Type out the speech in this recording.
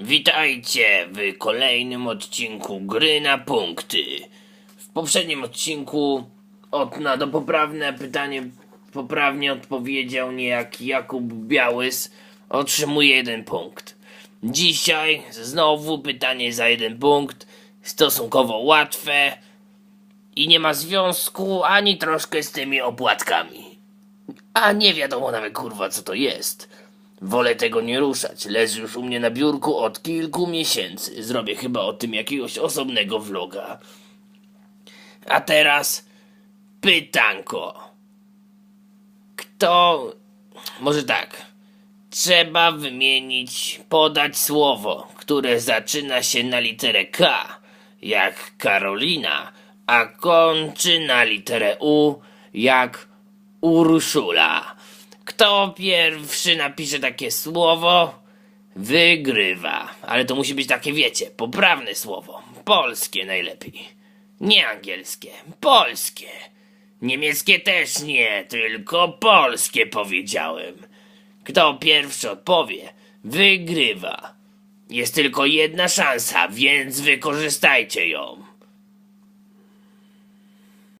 Witajcie w kolejnym odcinku Gry na punkty. W poprzednim odcinku od na do poprawne pytanie poprawnie odpowiedział niejaki Jakub Białys. Otrzymuje jeden punkt. Dzisiaj znowu pytanie za jeden punkt. Stosunkowo łatwe i nie ma związku ani troszkę z tymi opłatkami. A nie wiadomo nawet kurwa co to jest. Wolę tego nie ruszać. Leży już u mnie na biurku od kilku miesięcy. Zrobię chyba o tym jakiegoś osobnego vloga. A teraz pytanko. Kto. Może tak. Trzeba wymienić, podać słowo, które zaczyna się na literę K, jak Karolina, a kończy na literę U, jak Urszula. Kto pierwszy napisze takie słowo, wygrywa. Ale to musi być takie, wiecie, poprawne słowo. Polskie najlepiej. Nie angielskie, polskie. Niemieckie też nie, tylko polskie powiedziałem. Kto pierwszy odpowie, wygrywa. Jest tylko jedna szansa, więc wykorzystajcie ją.